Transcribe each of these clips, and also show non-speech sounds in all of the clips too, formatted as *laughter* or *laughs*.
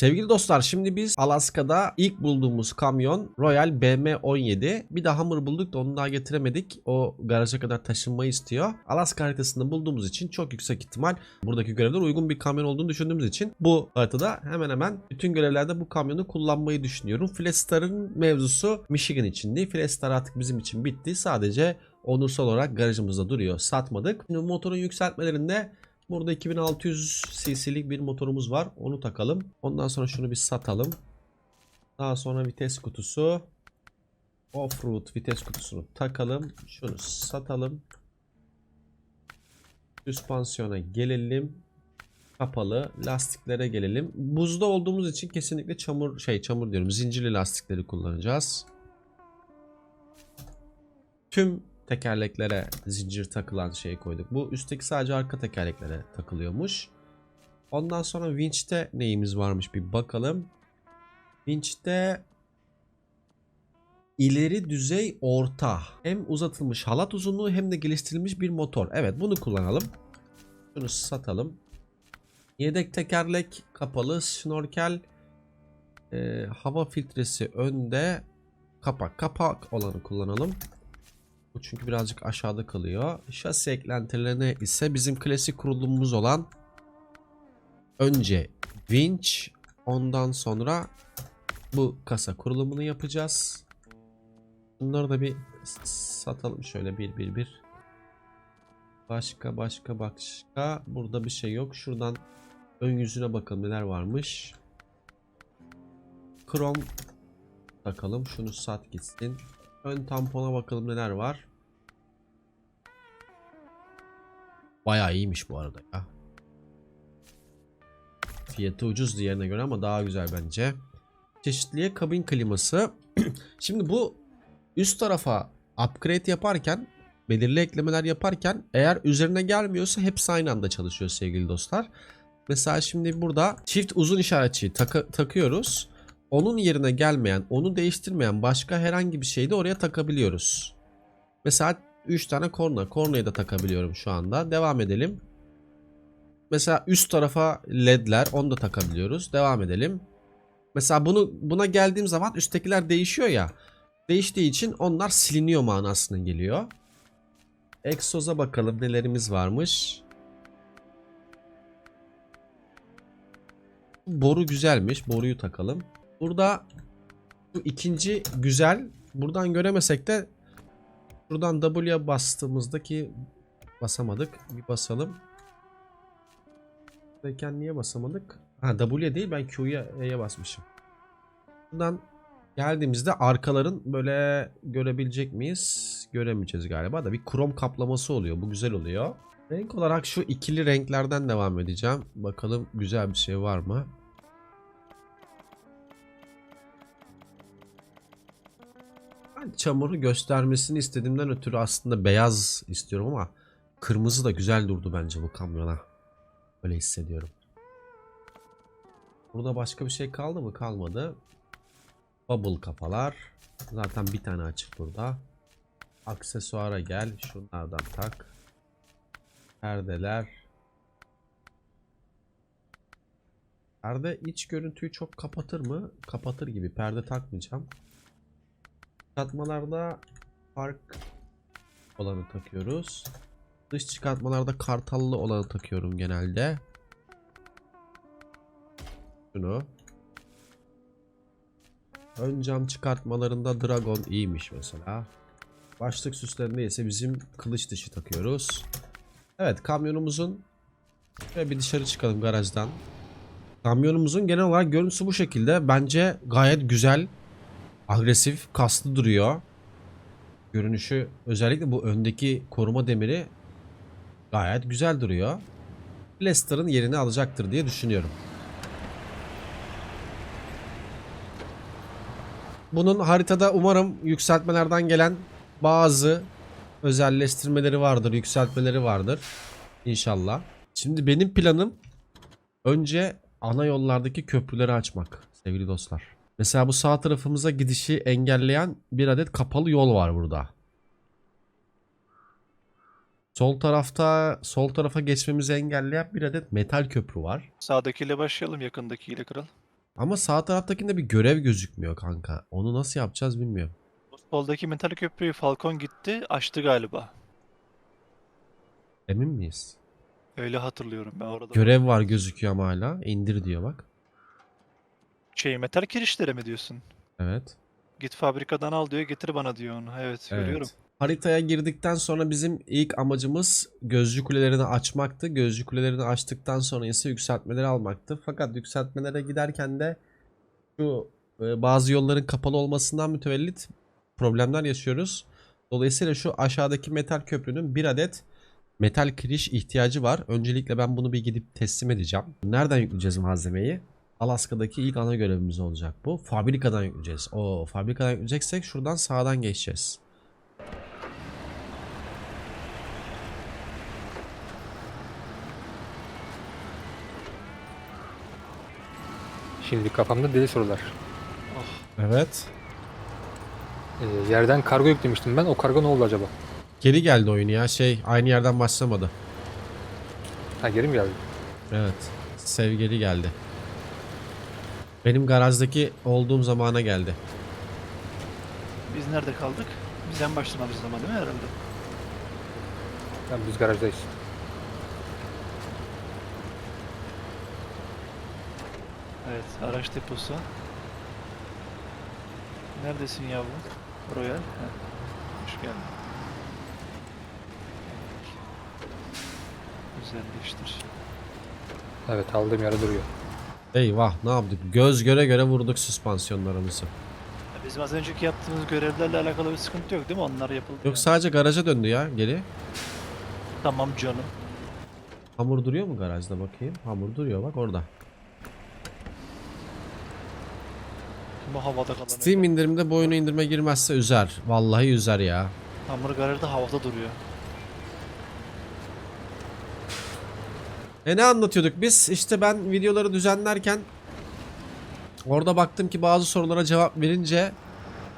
Sevgili dostlar şimdi biz Alaska'da ilk bulduğumuz kamyon Royal BM17. Bir de Hummer bulduk da onu daha getiremedik. O garaja kadar taşınmayı istiyor. Alaska haritasında bulduğumuz için çok yüksek ihtimal buradaki görevler uygun bir kamyon olduğunu düşündüğümüz için bu haritada hemen hemen bütün görevlerde bu kamyonu kullanmayı düşünüyorum. Flestar'ın mevzusu Michigan için değil. Flestar artık bizim için bitti. Sadece onursal olarak garajımızda duruyor. Satmadık. Şimdi motorun yükseltmelerinde Burada 2600 cc'lik bir motorumuz var. Onu takalım. Ondan sonra şunu bir satalım. Daha sonra vites kutusu. Offroad vites kutusunu takalım. Şunu satalım. Süspansiyona gelelim. Kapalı lastiklere gelelim. Buzda olduğumuz için kesinlikle çamur şey çamur diyorum. Zincirli lastikleri kullanacağız. Tüm tekerleklere zincir takılan şey koyduk. Bu üstteki sadece arka tekerleklere takılıyormuş. Ondan sonra winch'te neyimiz varmış bir bakalım. Winch'te ileri düzey orta. Hem uzatılmış halat uzunluğu hem de geliştirilmiş bir motor. Evet bunu kullanalım. Şunu satalım. Yedek tekerlek kapalı. Şnorkel e, hava filtresi önde. Kapak kapak olanı kullanalım. Bu çünkü birazcık aşağıda kalıyor. Şasi eklentilerine ise bizim klasik kurulumumuz olan önce winch ondan sonra bu kasa kurulumunu yapacağız. Bunları da bir satalım şöyle bir bir bir. Başka başka başka burada bir şey yok. Şuradan ön yüzüne bakalım neler varmış. Krom takalım. Şunu sat gitsin. Ön tampona bakalım neler var. Bayağı iyiymiş bu arada ya. Fiyatı ucuz diğerine göre ama daha güzel bence. Çeşitliye kabin kliması. *clears throat* Şimdi bu üst tarafa upgrade yaparken belirli eklemeler yaparken eğer üzerine gelmiyorsa hepsi aynı anda çalışıyor sevgili dostlar. Mesela şimdi burada çift uzun işaretçiyi taka- takıyoruz. Onun yerine gelmeyen, onu değiştirmeyen başka herhangi bir şeyi de oraya takabiliyoruz. Mesela 3 tane korna. Kornayı da takabiliyorum şu anda. Devam edelim. Mesela üst tarafa ledler onu da takabiliyoruz. Devam edelim. Mesela bunu buna geldiğim zaman üsttekiler değişiyor ya. Değiştiği için onlar siliniyor manasına geliyor. Egzoza bakalım nelerimiz varmış. Boru güzelmiş. Boruyu takalım. Burada bu ikinci güzel. Buradan göremesek de buradan W'ye bastığımızdaki basamadık. Bir basalım. Buradayken niye basamadık? Ha W değil ben Q'ya E'ye basmışım. Buradan geldiğimizde arkaların böyle görebilecek miyiz? Göremeyeceğiz galiba da bir krom kaplaması oluyor. Bu güzel oluyor. Renk olarak şu ikili renklerden devam edeceğim. Bakalım güzel bir şey var mı? Çamuru göstermesini istediğimden ötürü aslında beyaz istiyorum ama kırmızı da güzel durdu bence bu kamyona. Öyle hissediyorum. Burada başka bir şey kaldı mı? Kalmadı. Bubble kafalar. Zaten bir tane açık burada. Aksesuara gel. Şunlardan tak. Perdeler. Perde iç görüntüyü çok kapatır mı? Kapatır gibi. Perde takmayacağım. Çıkartmalarda fark olanı takıyoruz. Dış çıkartmalarda kartallı olanı takıyorum genelde. Şunu. Ön cam çıkartmalarında Dragon iyiymiş mesela. Başlık süslerinde ise bizim kılıç dışı takıyoruz. Evet kamyonumuzun şöyle bir dışarı çıkalım garajdan. Kamyonumuzun genel olarak görüntüsü bu şekilde. Bence gayet güzel. Agresif, kaslı duruyor. Görünüşü özellikle bu öndeki koruma demiri gayet güzel duruyor. Leicester'ın yerini alacaktır diye düşünüyorum. Bunun haritada umarım yükseltmelerden gelen bazı özelleştirmeleri vardır, yükseltmeleri vardır. İnşallah. Şimdi benim planım önce ana yollardaki köprüleri açmak sevgili dostlar. Mesela bu sağ tarafımıza gidişi engelleyen bir adet kapalı yol var burada. Sol tarafta sol tarafa geçmemizi engelleyen bir adet metal köprü var. Sağdakiyle başlayalım yakındakiyle kral. Ama sağ taraftakinde bir görev gözükmüyor kanka. Onu nasıl yapacağız bilmiyorum. Soldaki metal köprüyü Falcon gitti, açtı galiba. Emin miyiz? Öyle hatırlıyorum ben orada. Görev var gözüküyor ama hala. İndir diyor bak. Şey metal kirişleri mi diyorsun? Evet. Git fabrikadan al diyor, getir bana diyor onu. Evet, görüyorum. Evet. Haritaya girdikten sonra bizim ilk amacımız gözcü kulelerini açmaktı. Gözcü kulelerini açtıktan sonra ise yükseltmeleri almaktı. Fakat yükseltmelere giderken de şu e, bazı yolların kapalı olmasından mütevellit problemler yaşıyoruz. Dolayısıyla şu aşağıdaki metal köprünün bir adet metal kiriş ihtiyacı var. Öncelikle ben bunu bir gidip teslim edeceğim. Nereden yükleyeceğiz malzemeyi? Alaska'daki ilk ana görevimiz olacak bu. Fabrikadan yükleyeceğiz. O fabrikadan yükleyeceksek şuradan sağdan geçeceğiz. Şimdi kafamda deli sorular. Evet. Ee, yerden kargo yüklemiştim ben. O kargo ne oldu acaba? Geri geldi oyun ya. Şey aynı yerden başlamadı. Ha geri mi geldi? Evet. Sev geri geldi. Benim garajdaki olduğum zamana geldi. Biz nerede kaldık? Biz en zaman değil mi herhalde? Yani biz garajdayız. Evet, araç deposu. Neredesin yavrum? Royal. Heh. Hoş geldin. Güzelleştir. Evet aldığım yerde duruyor. Eyvah ne yaptık? Göz göre göre vurduk süspansiyonlarımızı. Bizim az önceki yaptığımız görevlerle alakalı bir sıkıntı yok değil mi? Onlar yapıldı. Yok yani. sadece garaja döndü ya geri. Tamam canım. Hamur duruyor mu garajda bakayım? Hamur duruyor bak orada. O havada kalan? Steam indirimde bu oyunu indirme girmezse üzer. Vallahi üzer ya. Hamur garajda havada duruyor. E ne anlatıyorduk biz? İşte ben videoları düzenlerken orada baktım ki bazı sorulara cevap verince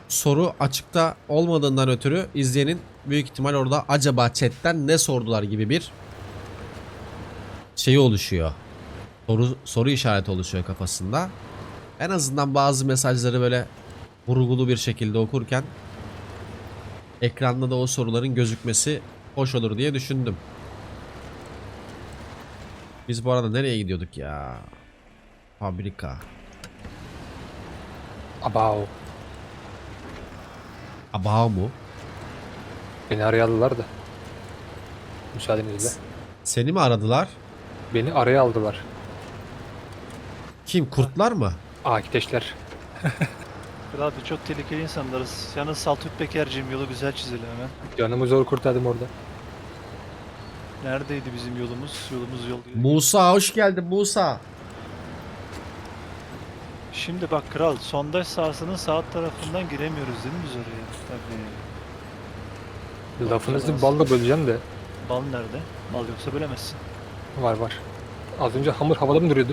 soru açıkta olmadığından ötürü izleyenin büyük ihtimal orada acaba chatten ne sordular gibi bir şeyi oluşuyor. Soru, soru işareti oluşuyor kafasında. En azından bazı mesajları böyle vurgulu bir şekilde okurken ekranda da o soruların gözükmesi hoş olur diye düşündüm. Biz bu arada nereye gidiyorduk ya? Fabrika. Abao. Abao mu? Beni araya aldılar da. Müsaadenizle. Seni mi aradılar? Beni araya aldılar. Kim? Kurtlar mı? Akiteşler. Kral abi çok tehlikeli insanlarız. Yalnız Saltuk Peker'cim yolu güzel çizili hemen. Canımı zor kurtardım orada. Neredeydi bizim yolumuz? Yolumuz yol. Musa hoş geldin Musa. Şimdi bak kral sondaj sahasının sağ tarafından giremiyoruz değil mi biz oraya? Tabii. Lafınızı balla böleceğim de. Bal nerede? Bal yoksa bölemezsin. Var var. Az önce hamur havada mı duruyordu?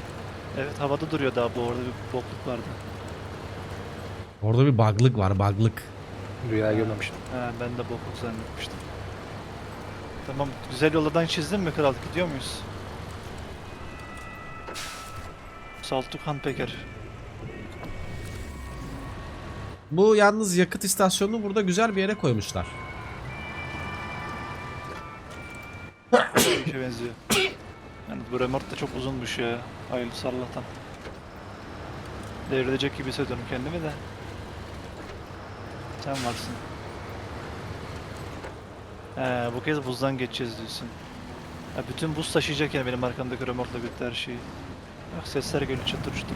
Evet havada duruyor daha bu orada bir bokluk vardı. Orada bir bug'lık var bug'lık. Rüya görmemiştim. He ben de bokluk zannetmiştim. Tamam güzel yollardan çizdin mi kral? Gidiyor muyuz? Saltuk Han Peker. Bu yalnız yakıt istasyonunu burada güzel bir yere koymuşlar. Bir işe benziyor. Yani bu remort da çok uzunmuş ya. Hayırlısı Allah'tan. Devrilecek gibi hissediyorum kendimi de. Sen varsın. He, bu kez buzdan geçeceğiz diyorsun. Ha, bütün buz taşıyacak yani benim arkamdaki remortla birlikte her şeyi. Bak sesler geliyor çatır çutur.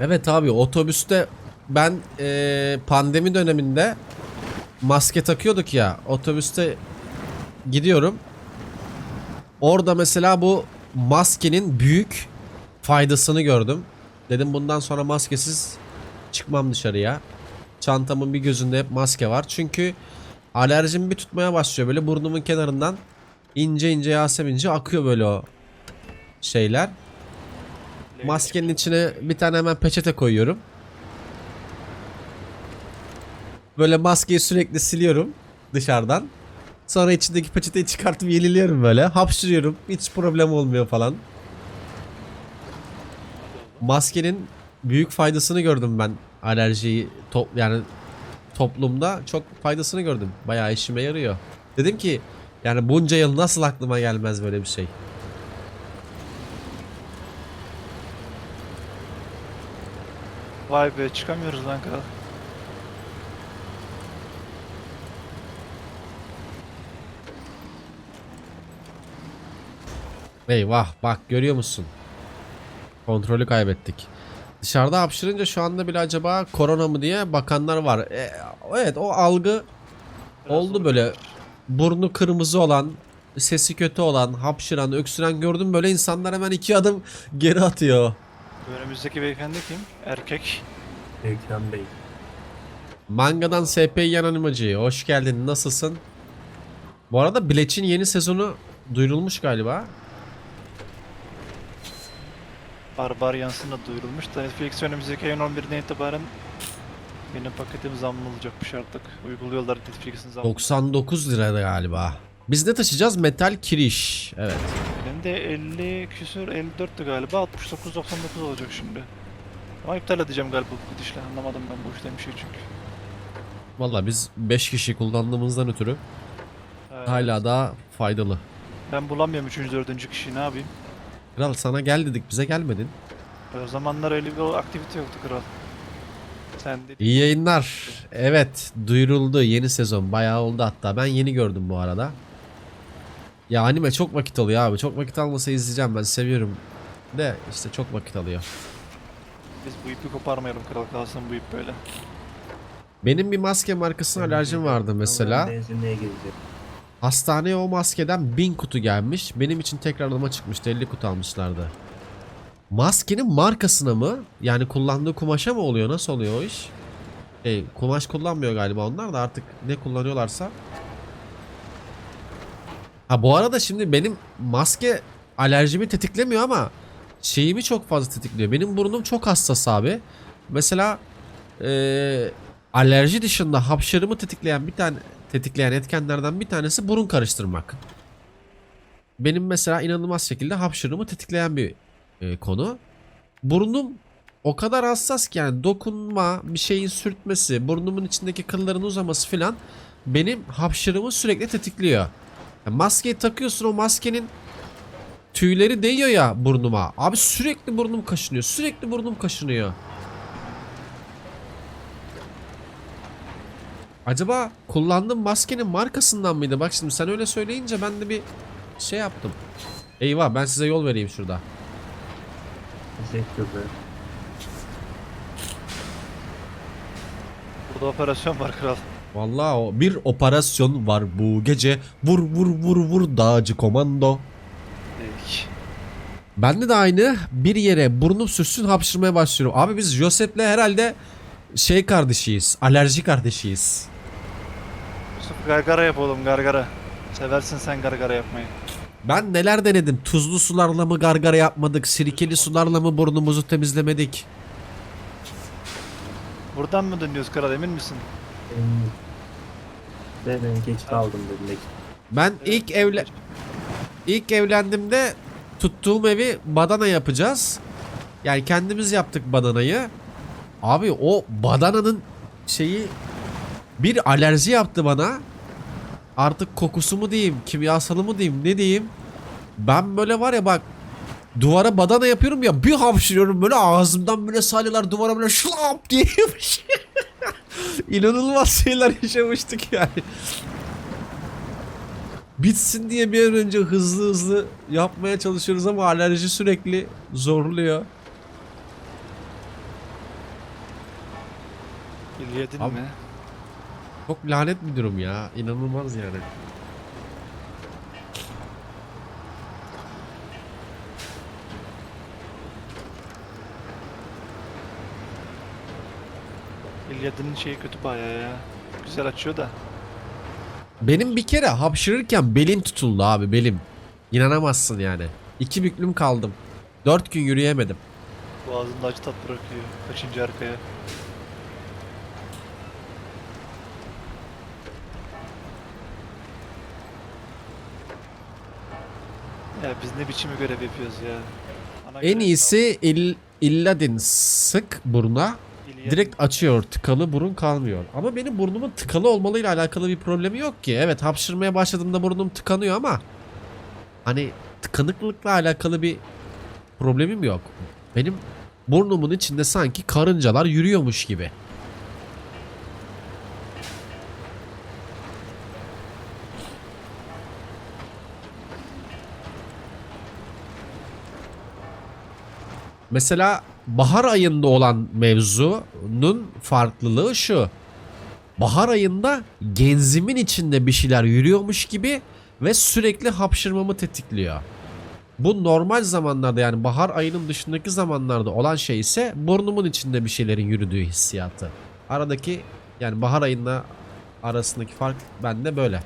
Evet abi otobüste ben eee, pandemi döneminde maske takıyorduk ya otobüste gidiyorum. Orada mesela bu maskenin büyük faydasını gördüm. Dedim bundan sonra maskesiz çıkmam dışarıya. Çantamın bir gözünde hep maske var. Çünkü alerjim bir tutmaya başlıyor. Böyle burnumun kenarından ince ince yasemince akıyor böyle o şeyler. Maskenin içine bir tane hemen peçete koyuyorum. Böyle maskeyi sürekli siliyorum dışarıdan. Sonra içindeki peçeteyi çıkartıp yeniliyorum böyle. Hapşırıyorum. Hiç problem olmuyor falan. Maskenin büyük faydasını gördüm ben alerjiyi top yani toplumda çok faydasını gördüm. Bayağı işime yarıyor. Dedim ki yani bunca yıl nasıl aklıma gelmez böyle bir şey. Vay be çıkamıyoruz lan kral. Eyvah bak görüyor musun? Kontrolü kaybettik. Dışarıda hapşırınca şu anda bile acaba korona mı diye bakanlar var. E, evet o algı Biraz Oldu böyle. burnu kırmızı olan, sesi kötü olan, hapşıran, öksüren gördüm böyle insanlar hemen iki adım geri atıyor. Önümüzdeki beyefendi kim? Erkek. Ekrem Bey. Manga'dan SP yan animacı. Hoş geldin. Nasılsın? Bu arada Bleach'in yeni sezonu duyurulmuş galiba. Barbar yansın da duyurulmuş da Netflix önümüzdeki ayın 11'den itibaren benim paketim zamlı olacakmış artık. Uyguluyorlar Netflix'in zammını. 99 lira galiba. Biz ne taşıyacağız? Metal kiriş. Evet. Benim de 50 küsür 54'tü galiba 69.99 olacak şimdi. Ama iptal edeceğim galiba bu gidişle anlamadım ben bu işten bir şey çünkü. Valla biz 5 kişi kullandığımızdan ötürü Evet. hala daha faydalı. Ben bulamıyorum 3. 4. kişiyi ne yapayım? Kral sana gel dedik bize gelmedin. O zamanlar öyle bir aktivite yoktu kral. Sen de İyi yayınlar. Evet duyuruldu yeni sezon. Bayağı oldu hatta. Ben yeni gördüm bu arada. Ya anime çok vakit alıyor abi. Çok vakit almasa izleyeceğim ben seviyorum. De işte çok vakit alıyor. biz bu ipi koparmayalım kral kalsın bu ip böyle. Benim bir maske markasına alerjim vardı mesela. Benzinliğe gidecek. Hastaneye o maskeden 1000 kutu gelmiş. Benim için tekrarlama çıkmıştı. 50 kutu almışlardı. Maskenin markasına mı? Yani kullandığı kumaşa mı oluyor? Nasıl oluyor o iş? Şey, kumaş kullanmıyor galiba onlar da artık ne kullanıyorlarsa. Ha bu arada şimdi benim maske alerjimi tetiklemiyor ama şeyimi çok fazla tetikliyor. Benim burnum çok hassas abi. Mesela eee, alerji dışında hapşırımı tetikleyen bir tane tetikleyen etkenlerden bir tanesi burun karıştırmak. Benim mesela inanılmaz şekilde hapşırımı tetikleyen bir e, konu. Burnum o kadar hassas ki yani dokunma, bir şeyin sürtmesi, burnumun içindeki kılların uzaması filan benim hapşırımı sürekli tetikliyor. Yani maskeyi takıyorsun o maskenin tüyleri değiyor ya burnuma. Abi sürekli burnum kaşınıyor. Sürekli burnum kaşınıyor. Acaba kullandığım maskenin markasından mıydı? Bak şimdi sen öyle söyleyince ben de bir şey yaptım. Eyvah ben size yol vereyim şurada. Teşekkürler. Burada operasyon var kral. Vallahi o bir operasyon var bu gece. Vur vur vur vur dağcı komando. Peki. Bende de aynı bir yere burnum sürsün hapşırmaya başlıyorum. Abi biz Josep'le herhalde şey kardeşiyiz. Alerji kardeşiyiz. Yusuf gargara yapalım gargara. Seversin sen gargara yapmayı. Ben neler denedim. Tuzlu sularla mı gargara yapmadık? Sirkeli sularla mı burnumuzu temizlemedik? Buradan mı dönüyoruz kral emin misin? De ben geç kaldım dedim. Ben ilk evle ilk evlendiğimde tuttuğum evi badana yapacağız. Yani kendimiz yaptık badanayı. Abi o badananın şeyi bir alerji yaptı bana. Artık kokusu mu diyeyim, kimyasalı mı diyeyim, ne diyeyim? Ben böyle var ya bak duvara badana yapıyorum ya bir hapşırıyorum böyle ağzımdan böyle salyalar duvara böyle şlap diye yapışıyor. *laughs* İnanılmaz şeyler yaşamıştık yani. Bitsin diye bir an önce hızlı hızlı yapmaya çalışıyoruz ama alerji sürekli zorluyor. İlyadin Abi- mi? Çok lanet bir durum ya. İnanılmaz yani. İlyadin'in şeyi kötü bayağı ya. Güzel açıyor da. Benim bir kere hapşırırken belim tutuldu abi belim. İnanamazsın yani. İki büklüm kaldım. Dört gün yürüyemedim. Boğazında acı tat bırakıyor. Kaçıncı arkaya. Ya biz ne biçim görev yapıyoruz ya. Ana En görev- iyisi il, illadin sık buruna. Direkt açıyor tıkalı burun kalmıyor. Ama benim burnumun tıkalı olmalıyla alakalı bir problemi yok ki. Evet hapşırmaya başladığımda burnum tıkanıyor ama hani tıkanıklıkla alakalı bir problemim yok. Benim burnumun içinde sanki karıncalar yürüyormuş gibi. Mesela bahar ayında olan mevzunun farklılığı şu. Bahar ayında genzimin içinde bir şeyler yürüyormuş gibi ve sürekli hapşırmamı tetikliyor. Bu normal zamanlarda yani bahar ayının dışındaki zamanlarda olan şey ise burnumun içinde bir şeylerin yürüdüğü hissiyatı. Aradaki yani bahar ayında arasındaki fark bende böyle.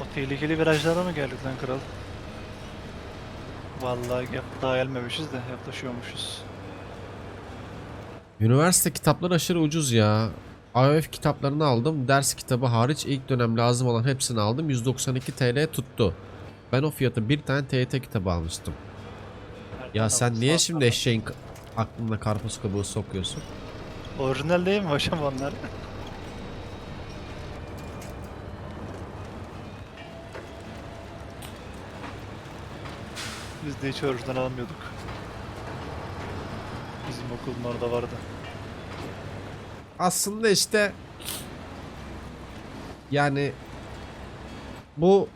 O tehlikeli virajlara mı geldik lan kral? Vallahi daha gelmemişiz de yaklaşıyormuşuz. Üniversite kitapları aşırı ucuz ya. AOF kitaplarını aldım. Ders kitabı hariç ilk dönem lazım olan hepsini aldım. 192 TL tuttu. Ben o fiyata bir tane TYT kitabı almıştım. Ya sen niye şimdi eşeğin aklına karpuz kabuğu sokuyorsun? Orijinal değil mi hocam onlar? Biz de hiç orijinal almıyorduk. Bizim okulun orada vardı. Aslında işte yani bu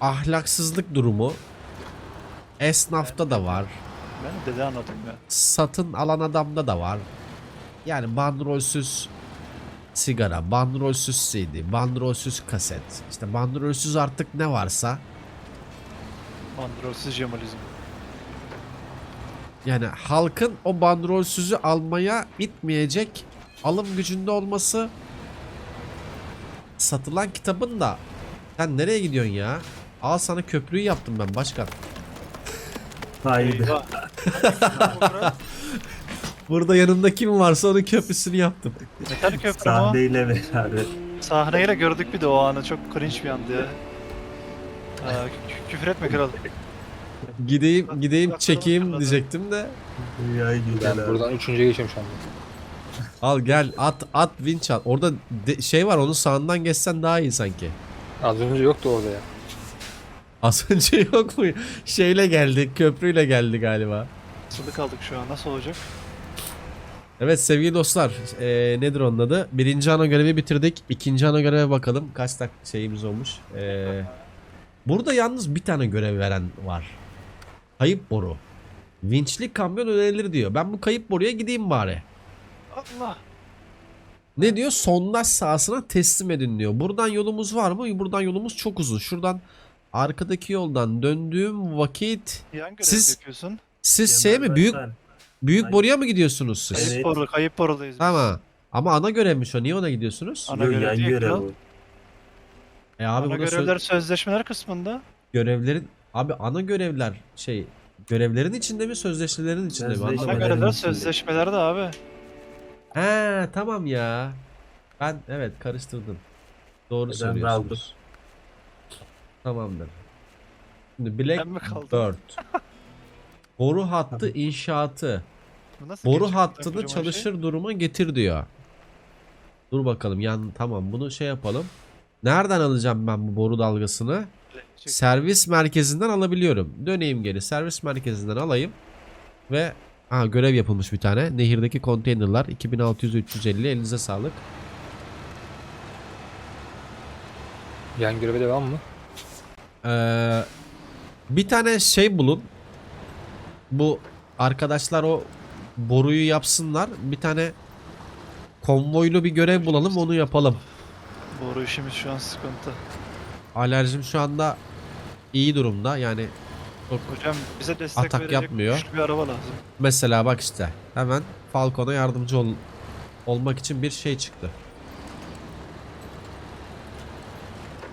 ahlaksızlık durumu esnafta da var. Ben dede anladım ya. satın alan adamda da var. Yani bandrolsüz sigara, bandrolsüz CD, bandrolsüz kaset. İşte bandrolsüz artık ne varsa Bandrolsüz Cemalizm. yani halkın o bandrolsüzü almaya itmeyecek alım gücünde olması satılan kitabın da sen nereye gidiyorsun ya? Al sana köprüyü yaptım ben başkan. Haydi. Eyvah. *laughs* Burada yanımda kim varsa onun köprüsünü yaptım. Metal köprü mü o? Sahneyle beraber. Sahneyle gördük bir de o anı. Çok cringe bir andı ya. Aa, kü- kü- küfür etme kral. Gideyim gideyim çekeyim diyecektim de Dünyayı güzel Ben abi. buradan üçüncüye geçiyorum şu anda. Al gel at at vinç at. Orada de- şey var onun sağından geçsen daha iyi sanki. Az önce yoktu orada ya. Az önce *laughs* yok mu? Şeyle geldi köprüyle geldi galiba. Sılı kaldık şu an. Nasıl olacak? Evet sevgili dostlar eee, nedir onun adı? Birinci ana görevi bitirdik. İkinci ana göreve bakalım. Kaç dak şeyimiz olmuş. Eee, burada yalnız bir tane görev veren var. Kayıp boru. Vinçli kamyon önerilir diyor. Ben bu kayıp boruya gideyim bari. Allah. Ne diyor? Sondaj sahasına teslim edin diyor. Buradan yolumuz var mı? Buradan yolumuz çok uzun. Şuradan arkadaki yoldan döndüğüm vakit Yan görev Siz- yapıyorsun. siz şey mi büyük büyük Aynen. boruya mı gidiyorsunuz siz? Kayıp boru, kayıp borudayız biz. Ama ama ana görevmiş o. Niye ona gidiyorsunuz? Ana görev yan görev. E abi Ana burada görevler sözleşmeler kısmında. görevlerin abi ana görevler şey görevlerin içinde mi sözleşmelerin içinde mi? Ana Anlamadım. görevler sözleşmelerde abi. He tamam ya. Ben evet karıştırdım. Doğru Ben de söylüyorsunuz. Tamamdır. Şimdi Black Ben mi kaldım? Bird. *laughs* Boru hattı inşaatı. Bu nasıl Boru hattını Kocaman çalışır duruma getir diyor. Dur bakalım yan tamam bunu şey yapalım. Nereden alacağım ben bu boru dalgasını? Servis merkezinden alabiliyorum. Döneyim geri servis merkezinden alayım. Ve ha görev yapılmış bir tane. Nehirdeki konteynerlar 2600 350 elinize sağlık. Yan göreve devam mı? Ee, bir tane şey bulun. Bu arkadaşlar o boruyu yapsınlar. Bir tane konvoylu bir görev bulalım onu yapalım. Boru işimiz şu an sıkıntı. Alerjim şu anda iyi durumda. Yani çok Hocam bize destek Atak verecek yapmıyor. güçlü bir araba lazım. mesela bak işte hemen Falcon'a yardımcı ol, olmak için bir şey çıktı.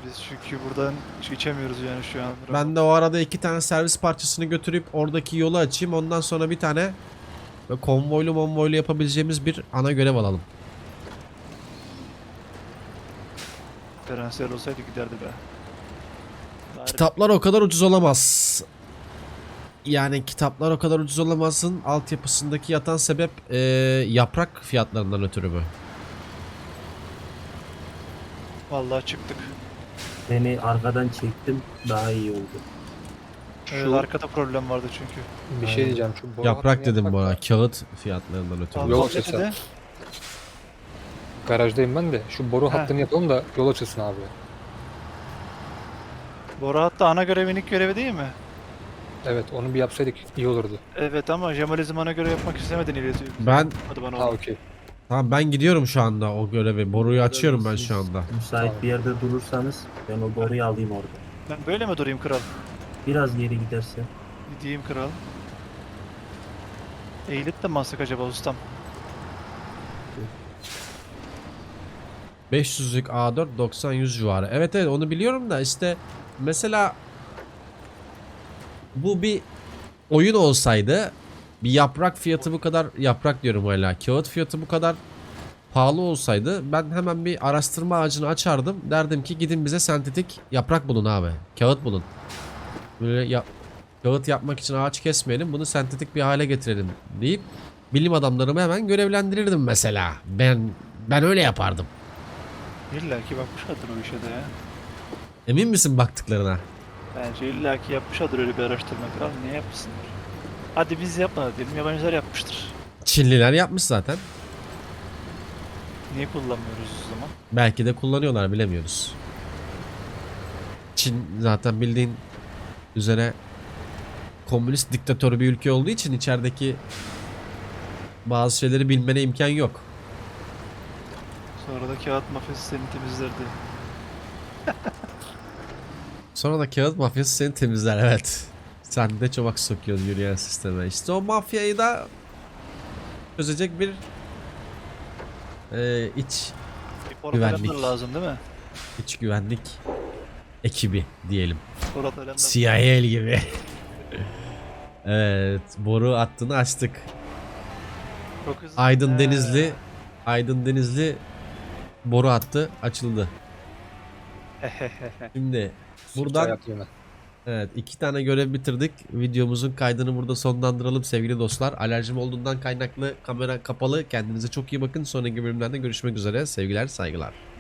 Biz çünkü buradan geçemiyoruz yani şu an. Ben de o arada iki tane servis parçasını götürüp oradaki yolu açayım. Ondan sonra bir tane konvoylu monvoylu yapabileceğimiz bir ana görev alalım. Diferansiyel olsaydı giderdi be. Kitaplar o kadar ucuz olamaz. Yani kitaplar o kadar ucuz olamazsın. Altyapısındaki yatan sebep eee, yaprak fiyatlarından ötürü mü? Vallahi çıktık. Beni arkadan çektim daha iyi oldu. Evet, arkada problem vardı çünkü. Bir şey diyeceğim. Şu boru Yaprak dedim yapmak bana. Kağıt fiyatlarından ötürü. Abi, Yol Garajdayım ben de. Şu boru He. hattını yapalım da yol açılsın abi. Bora hatta ana görevi minik görevi değil mi? Evet onu bir yapsaydık iyi olurdu. Evet ama Jamalizm ana görev yapmak istemedin iletiyor. Ben Hadi bana Ha okey. tamam ben gidiyorum şu anda o görevi. Boruyu açıyorum ben şu anda. Müsait Tamam. bir yerde durursanız ben o boruyu alayım orada. Ben böyle mi durayım kral? Biraz geri giderse. Gideyim kral. Eğilip de mi alsak acaba ustam? 500'lük A4 90 100 civarı. Evet evet onu biliyorum da işte mesela bu bir oyun olsaydı bir yaprak fiyatı bu kadar yaprak diyorum hala kağıt fiyatı bu kadar pahalı olsaydı ben hemen bir araştırma ağacını açardım. Derdim ki gidin bize sentetik yaprak bulun abi kağıt bulun. Böyle ya, kağıt yapmak için ağaç kesmeyelim bunu sentetik bir hale getirelim deyip bilim adamlarımı hemen görevlendirirdim mesela. Ben ben öyle yapardım İlla ki bakmışlardır o işe de ya. Emin misin baktıklarına? Bence illa ki yapmışlardır öyle bir araştırma kral. Niye yapmışsınlar? Hadi biz yapmadık diyelim yabancılar yapmıştır. Çinliler yapmış zaten. Niye kullanmıyoruz o zaman? Belki de kullanıyorlar bilemiyoruz. Çin zaten bildiğin üzere komünist diktatör bir ülke olduğu için içerideki bazı şeyleri bilmene imkan yok. Sonra da kağıt mafyası seni temizlerdi. *laughs* Sonra da kağıt mafyası seni temizler evet. Sen de çomak sokuyorsun yürüyen sisteme. İşte o mafyayı da çözecek bir e, iç Bir Güvenlik. Lazım değil mi? iç güvenlik ekibi diyelim. CIL gibi. *laughs* evet, boru hattını açtık. Aydın He. Denizli, Aydın Denizli boru hattı açıldı. *laughs* Şimdi buradan evet iki tane görev bitirdik. Videomuzun kaydını burada sonlandıralım sevgili dostlar. Alerjim olduğundan kaynaklı kamera kapalı. Kendinize çok iyi bakın. Sonraki bölümlerde görüşmek üzere. Sevgiler, saygılar.